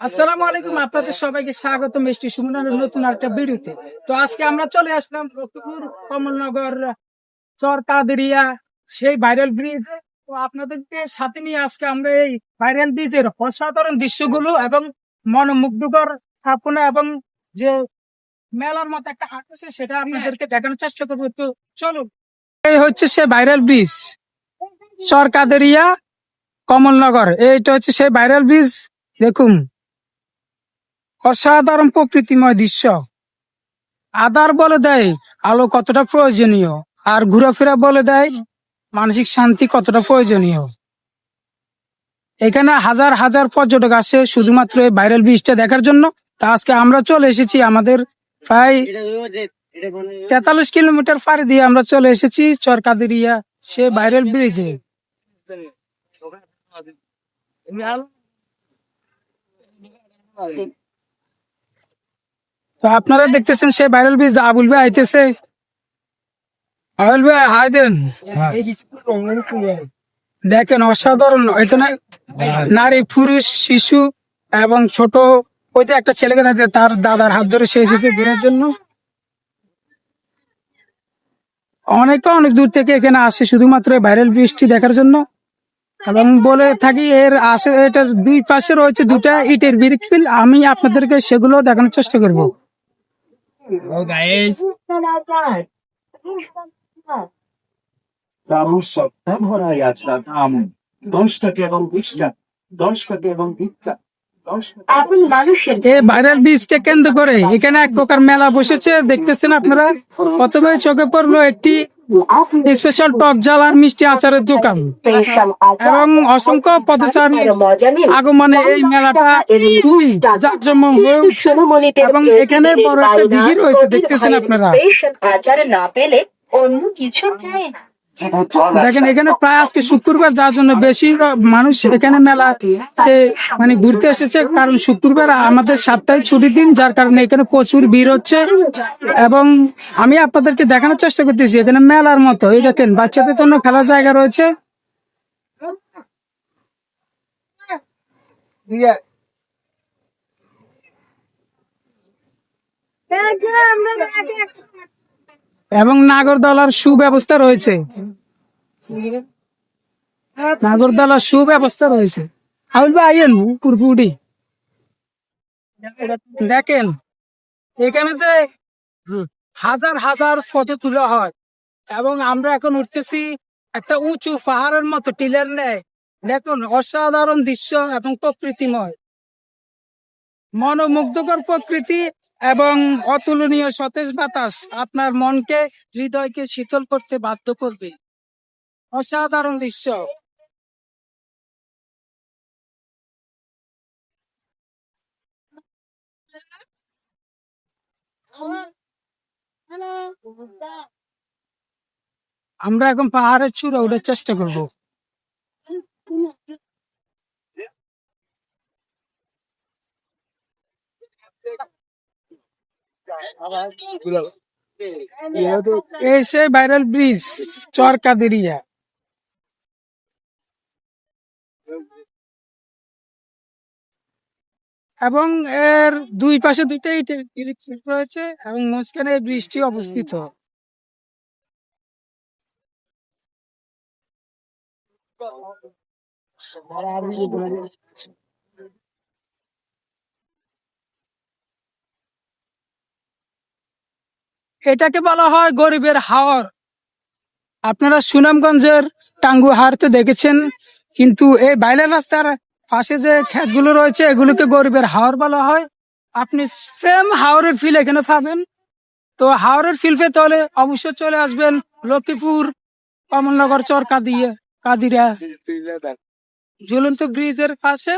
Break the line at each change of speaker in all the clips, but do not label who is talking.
আসসালামু আলাইকুম, আপনাদের সবাইকে স্বাগত মিষ্টি সুমনের নতুন একটা ভিডিওতে। তো আজকে আমরা চলে আসলাম লক্ষ্মীপুর কমলনগর চর কাদেরিয়া, সেই ভাইরাল ব্রিজ তো আপনাদেরকে সাথে নিয়ে আজকে আমরা এই ভাইরাল ব্রিজের অসাধারণ দৃশ্যগুলো এবং মনোমুগ্ধকর স্থাপনা এবং যে মেলার মতো একটা হাট আছে, সেটা আপনাদেরকে দেখানোর চেষ্টা করব। তো চলুন, এই হচ্ছে সে ভাইরাল ব্রিজ চর কাদেরিয়া, কমলনগর। এইটা হচ্ছে সেই ভাইরাল ব্রিজ দেখুন। অসাধারণ প্রকৃতিময় দৃশ্য। আধার বলে দেয় আলো কতটা প্রয়োজনীয়, আর ঘোরাফেরা বলে দেয় মানসিক শান্তি কতটা প্রয়োজনীয়। এখানে হাজার হাজার পর্যটক আসে শুধুমাত্র এই ভাইরাল ব্রিজটা দেখার জন্য। তা আজকে আমরা চলে এসেছি আমাদের প্রায় তেতাল্লিশ কিলোমিটার পাড়ি দিয়ে আমরা চলে এসেছি চরকাদেরিয়া, সে ভাইরাল ব্রিজে তো আপনারা দেখতেছেন সে ভাইরাল ব্রিজ আবুল ভাই আইতেছে। আবুল ভাই হাই দেন। দেখেন অসাধারণ। এখানে নারী পুরুষ শিশু এবং ছোট। ওই যে একটা ছেলেকে দেখছে তার দাদার হাত ধরে সে এসেছে ঘোরার জন্য। অনেকে অনেক দূর থেকে এখানে আসে শুধুমাত্র ভাইরাল ব্রিজটি দেখার জন্য। এবং বলে থাকি এর আসে এটার দুই পাশে রয়েছে দুটা ইটের ব্রিক ফিল আমি আপনাদেরকে সেগুলো দেখানোর চেষ্টা করব।
দারুণ সপ্তাহ ভরা যাত্রা দাম দশ টাকা এবং বিশ টাকা দশ এবং বিশ
ভাইরাল কেন্দ্র করে এখানে এক প্রকার মেলা বসেছে দেখতেছেন আপনারা? প্রথমে চোখে পড়ল একটি স্পেশাল টক জাল আর মিষ্টি আচারের দোকান। এবং অসংখ্য পথচারী আগমনে এই মেলাটা খুবই জাঁকজমক হয়ে উঠছে এবং এখানে বড় একটা দিঘি রয়েছে, দেখতেছেন আপনারা।
আচার না পেলে অন্য কিছু চাই না।
দেখেন এখানে প্রায় আজকে শুক্রবার যার জন্য বেশি মানুষ এখানে মেলা মানে ঘুরতে এসেছে কারণ শুক্রবার আমাদের সাপ্তাহিক ছুটির দিন যার কারণে এখানে প্রচুর ভিড় হচ্ছে। এবং আমি আপনাদেরকে দেখানোর চেষ্টা করতেছি এখানে মেলার মতো। এই দেখেন বাচ্চাদের জন্য খেলার জায়গা রয়েছে। এবং নাগরদলার সুব্যবস্থা রয়েছে। নাগরদলার সুব্যবস্থা রয়েছে। দেখেন, এখানে যে হাজার হাজার ফটো তোলা হয়, এবং আমরা এখন উঠতেছি একটা উঁচু পাহাড়ের মতো টিলের নেয় দেখুন, অসাধারণ দৃশ্য এবং প্রকৃতিময়। মনোমুগ্ধকর প্রকৃতি এবং অতুলনীয় সতেজ বাতাস আপনার মনকে, হৃদয়কে শীতল করতে বাধ্য করবে। অসাধারণ দৃশ্য। আমরা এখন পাহাড়ের চূড়া ওঠার চেষ্টা করব। এই সেই ভাইরাল ব্রিজ চরকাদেরিয়া এবং এর দুই পাশে দুইটা ব্রিজ রয়েছে এবং মাঝখানে ব্রিজটি অবস্থিত। এটাকে বলা হয় গরিবের হাওর। আপনারা সুনামগঞ্জের টাঙ্গু হার তো দেখেছেন, কিন্তু এই বাইলের রাস্তার পাশে যে ক্ষেতগুলো রয়েছে, এগুলোকে গরিবের হাওর বলা হয়। আপনি সেম হাওরের ফিল এখানে পাবেন। তো হাওরের ফিল পেতে হলে অবশ্যই চলে আসবেন লক্ষ্মীপুর, কমলনগর চর কাদিয়ে কাদিরা। ঝুলন্ত ব্রিজের পাশে।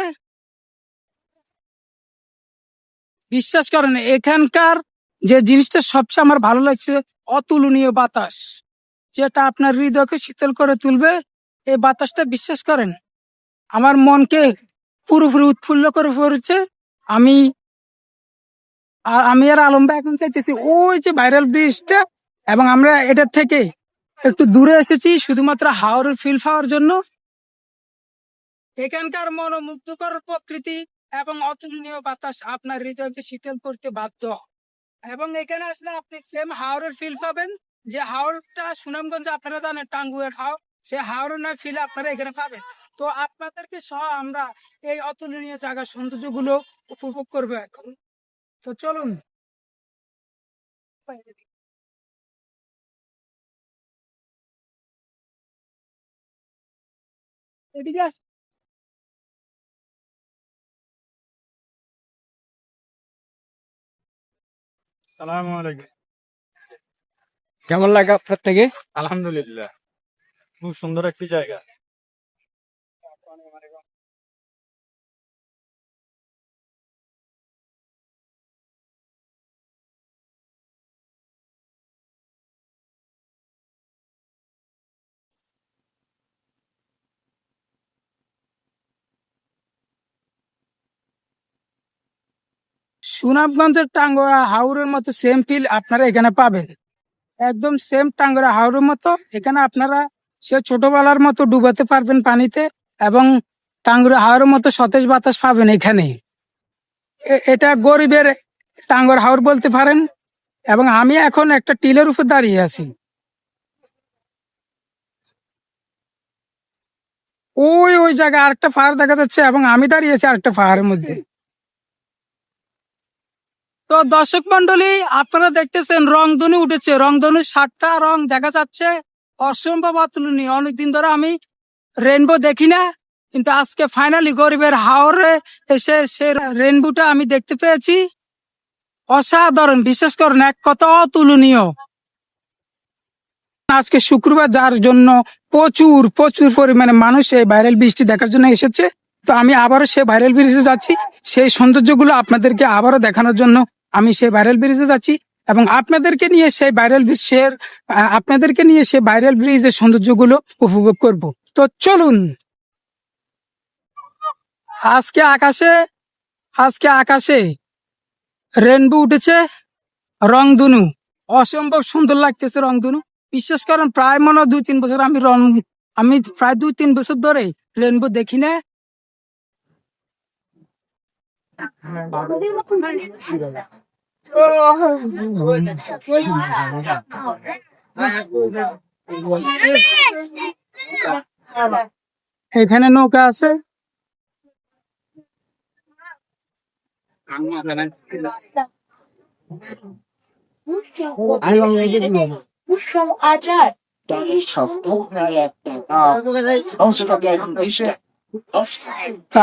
বিশ্বাস করেন, এখানকার যে জিনিসটা সবচেয়ে আমার ভালো লাগছে, অতুলনীয় বাতাস। যেটা আপনার হৃদয়কে শীতল করে তুলবে, এই বাতাসটা বিশ্বাস করেন, আমার মনকে পুরোপুরি উৎফুল্ল করে পড়েছে। আমি আর আমি আর আলম ভাই এখন চাইতেছি, ওই যে ভাইরাল ব্রিজটা এবং আমরা এটার থেকে একটু দূরে এসেছি, শুধুমাত্র হাওড়ের ফিল পাওয়ার জন্য। এখানকার মনোমুগ্ধকর প্রকৃতি এবং অতুলনীয় বাতাস আপনার হৃদয়কে শীতল করতে বাধ্য। এবং এখানে আসলে আপনি সেম হাওড়ের ফিল পাবেন। যে হাওড়টা সুনামগঞ্জ আপনারা জানেন, টাঙ্গুয়ের হাওড় সে হাওড়ের ফিল আপনারা এখানে পাবেন। তো আপনাদেরকে সহ আমরা এই অতুলনীয় জায়গার সৌন্দর্যগুলো উপভোগ করব এখন। তো চলুন। এদিকে আস
সালাম আলাইকুম।
কেমন লাগে আপনার থেকে?
আলহামদুলিল্লাহ। খুব সুন্দর একটি জায়গা।
সুনামগঞ্জের টাঙ্গরা হাওড়ের মতো সেম ফিল আপনারা এখানে পাবেন। একদম সেম টাঙ্গরা হাওড়ের মতো, এখানে আপনারা সে ছোটবেলার মতো ডুবাতে পারবেন পানিতে এবং টাঙ্গুরা হাওড়ের মতো সতেজ বাতাস পাবেন এখানে। এটা গরিবের টাঙ্গর হাওড় বলতে পারেন এবং আমি এখন একটা টিলের উপর দাঁড়িয়ে আছি। ওই ওই জায়গায় আরেকটা পাহাড় দেখা যাচ্ছে এবং আমি দাঁড়িয়ে আছি আরেকটা পাহাড়ের মধ্যে। তো দর্শক মন্ডলী, আপনারা দেখতেছেন রংধনু উঠেছে। রংধনুর সাতটা রং দেখা যাচ্ছে। অসম্ভব অতুলনীয়। অনেকদিন ধরে আমি রেনবো দেখি না, কিন্তু আজকে ফাইনালি গরিবের হাওরে এসে সে রেনবোটা আমি দেখতে পেয়েছি। অসাধারণ, বিশেষ করে এক কথা অতুলনীয়। আজকে শুক্রবার, যার জন্য প্রচুর প্রচুর পরিমাণে মানুষ এই ভাইরাল বৃষ্টি দেখার জন্য এসেছে। তো আমি আবারও সেই ভাইরাল ব্রিজে যাচ্ছি। সেই সৌন্দর্যগুলো আপনাদেরকে আবারও দেখানোর জন্য আমি সেই ভাইরাল ব্রিজে যাচ্ছি এবং আপনাদেরকে নিয়ে সেই ভাইরাল ব্রিজের আপনাদেরকে নিয়ে সেই ভাইরাল ব্রিজের সৌন্দর্যগুলো উপভোগ করব। তো চলুন। আজকে আকাশে আজকে আকাশে রেনবো উঠেছে রংধনু। অসম্ভব সুন্দর লাগতেছে রংধনু। বিশ্বাস করেন প্রায় মনে দুই তিন বছর আমি রং আমি প্রায় দুই তিন বছর ধরে রেনবো দেখি না। এখানে নৌকা আছে?
আচার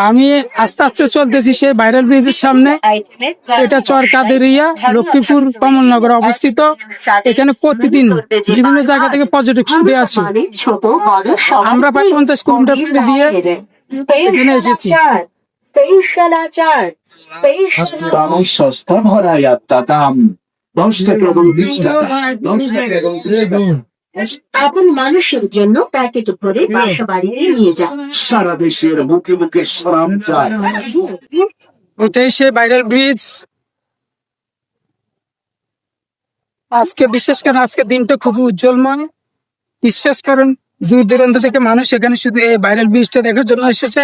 আমি আস্তে আস্তে চলতেছি সেই ভাইরাল ব্রিজের সামনে। এটা চর কাদেরিয়া লক্ষ্মীপুর কমলনগর অবস্থিত। এখানে প্রতিদিন বিভিন্ন জায়গা থেকে পর্যটক ছুটে আসে। আমরা প্রায় পঞ্চাশ কিলোমিটার দিয়ে এখানে এসেছি।
স্পেশাল আচার স্পেশাল
দামও সস্তা ভরা যাত্রা দাম দশ টাকা
আপন মানুষের জন্য প্যাকেট ভরে বাসা বাড়িতে নিয়ে যান
সারা দেশের বুকে বুকে সরাম যায়
ওইটাই সে ভাইরাল ব্রিজ আজকে বিশেষ করে আজকে দিনটা খুবই উজ্জ্বলময় বিশ্বাস করেন দূর দূরান্ত থেকে মানুষ এখানে শুধু এই ভাইরাল ব্রিজটা দেখার জন্য এসেছে।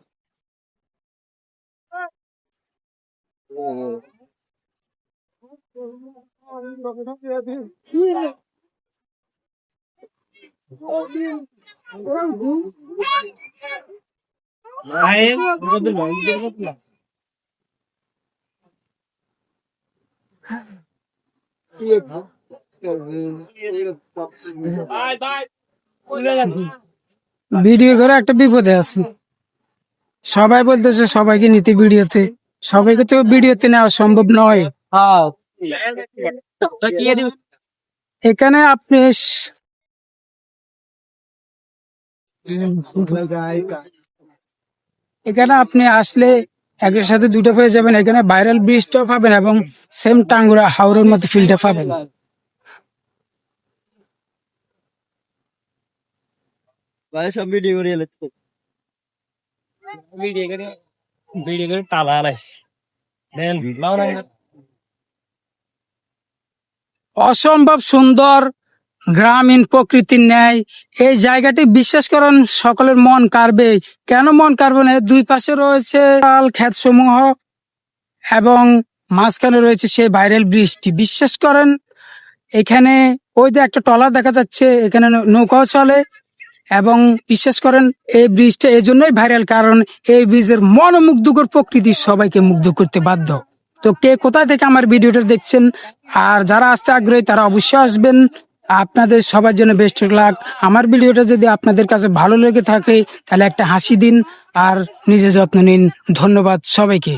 ভিডিও করে একটা বিপদে আছে। সবাই বলতেছে সবাইকে নিতে ভিডিওতে। সবাইকে তো ভিডিওতে নেওয়া সম্ভব নয়। এখানে আপনি এখানে আপনি আসলে একের সাথে দুটো পেয়ে যাবেন। এখানে ভাইরাল ব্রিজটাও পাবেন এবং সেম টাঙ্গুরা হাওড়ের মতো ফিল্ডটা পাবেন।
ভাই সব ভিডিও করে এলেছে
ভিডিও করে তালা দেন মাওনা
অসম্ভব সুন্দর গ্রামীণ প্রকৃতির ন্যায়। এই জায়গাটি বিশ্বাস করেন সকলের মন কাড়বে। কেন মন কারবে না? এর দুই পাশে রয়েছে ক্ষেত সমূহ এবং মাঝখানে রয়েছে সেই ভাইরাল ব্রিজটি বিশ্বাস করেন এখানে ওই যে একটা টলার দেখা যাচ্ছে এখানে নৌ- নৌকাও চলে। এবং বিশ্বাস করেন, এই ব্রিজটা এই জন্যই ভাইরাল কারণ এই ব্রিজের মনোমুগ্ধকর প্রকৃতি সবাইকে মুগ্ধ করতে বাধ্য। তো কে কোথা থেকে আমার ভিডিওটা দেখছেন আর যারা আসতে আগ্রহী, তারা অবশ্যই আসবেন। আপনাদের সবার জন্য বেস্ট লাক আমার ভিডিওটা যদি আপনাদের কাছে ভালো লেগে থাকে, তাহলে একটা হাসি দিন আর নিজের যত্ন নিন। ধন্যবাদ সবাইকে।